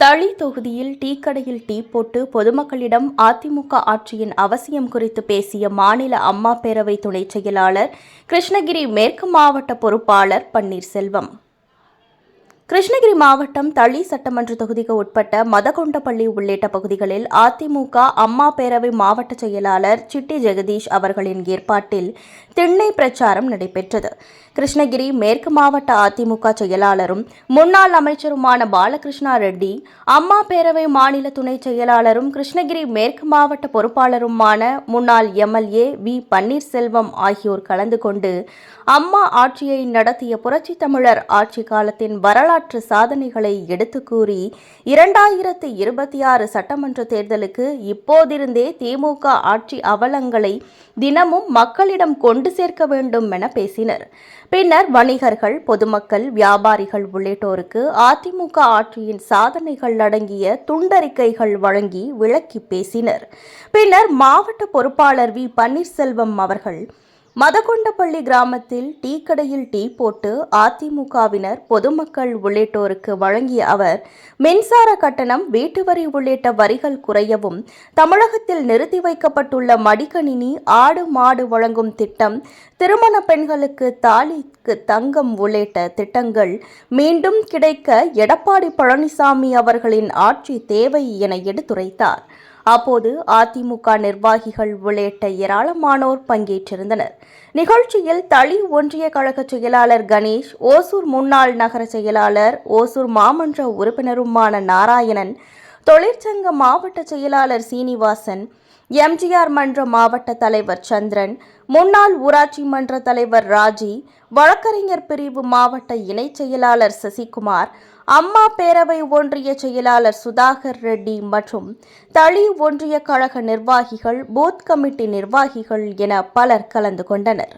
தளி தொகுதியில் டீ கடையில் டீ போட்டு பொதுமக்களிடம் அதிமுக ஆட்சியின் அவசியம் குறித்து பேசிய மாநில அம்மா பேரவை துணைச் செயலாளர் கிருஷ்ணகிரி மேற்கு மாவட்ட பொறுப்பாளர் பன்னீர்செல்வம். கிருஷ்ணகிரி மாவட்டம் தளி சட்டமன்ற தொகுதிக்கு உட்பட்ட மதகொண்டப்பள்ளி உள்ளிட்ட பகுதிகளில் அதிமுக அம்மா பேரவை மாவட்ட செயலாளர் சிட்டி ஜெகதீஷ் அவர்களின் ஏற்பாட்டில் திண்ணை பிரச்சாரம் நடைபெற்றது. கிருஷ்ணகிரி மேற்கு மாவட்ட அதிமுக செயலாளரும் முன்னாள் அமைச்சருமான பாலகிருஷ்ணா ரெட்டி அம்மா பேரவை மாநில துணை செயலாளரும் கிருஷ்ணகிரி மேற்கு மாவட்ட பொறுப்பாளருமான முன்னாள் எம்எல்ஏ வி. பன்னீர்செல்வம் ஆகியோர் கலந்து கொண்டு அம்மா ஆட்சியை நடத்திய புரட்சி தமிழர் ஆட்சி காலத்தின் வரலாறு வரலாற்று சாதனைகளை எடுத்து கூறி இரண்டாயிரத்தி இருபத்தி ஆறு சட்டமன்ற தேர்தலுக்கு இப்போதிருந்தே திமுக ஆட்சி அவலங்களை தினமும் மக்களிடம் கொண்டு சேர்க்க வேண்டும் என பேசினர். பின்னர் வணிகர்கள் பொதுமக்கள் வியாபாரிகள் உள்ளிட்டோருக்கு அதிமுக ஆட்சியின் சாதனைகள் அடங்கிய துண்டறிக்கைகள் வழங்கி விளக்கி பேசினர். பின்னர் மாவட்ட பொறுப்பாளர் வி. பன்னீர்செல்வம் அவர்கள் மதகொண்டப்பள்ளி கிராமத்தில் டீ கடையில் டீ போட்டு அதிமுகவினர் பொதுமக்கள் உள்ளிட்டோருக்கு வழங்கிய அவர் மின்சார கட்டணம் வீட்டு வரி உள்ளிட்ட வரிகள் குறையவும் தமிழகத்தில் நிறுத்தி வைக்கப்பட்டுள்ள மடிக்கணினி ஆடு மாடு வழங்கும் திட்டம் திருமண பெண்களுக்கு தாலிக்கு தங்கம் உள்ளிட்ட திட்டங்கள் மீண்டும் கிடைக்க எடப்பாடி பழனிசாமி அவர்களின் ஆட்சி தேவை என எடுத்துரைத்தார். அப்போது அதிமுக நிர்வாகிகள் உள்ளிட்ட ஏராளமானோர் பங்கேற்றிருந்தனர். நிகழ்ச்சியில் தளி ஒன்றிய கழக செயலாளர் கணேஷ் ஓசூர் முன்னாள் நகர செயலாளர் ஓசூர் மாமன்ற உறுப்பினருமான நாராயணன் தொழிற்சங்க மாவட்ட செயலாளர் சீனிவாசன் எம்ஜிஆர் மன்ற மாவட்ட தலைவர் சந்திரன் முன்னாள் ஊராட்சி மன்ற தலைவர் ராஜி வழக்கறிஞர் பிரிவு மாவட்ட இணைச் செயலாளர் சசிகுமார் அம்மா பேரவை ஒன்றிய செயலாளர் சுதாகர் ரெட்டி மற்றும் தளி ஒன்றிய கழக நிர்வாகிகள் பூத் கமிட்டி நிர்வாகிகள் என பலர் கலந்து கொண்டனர்.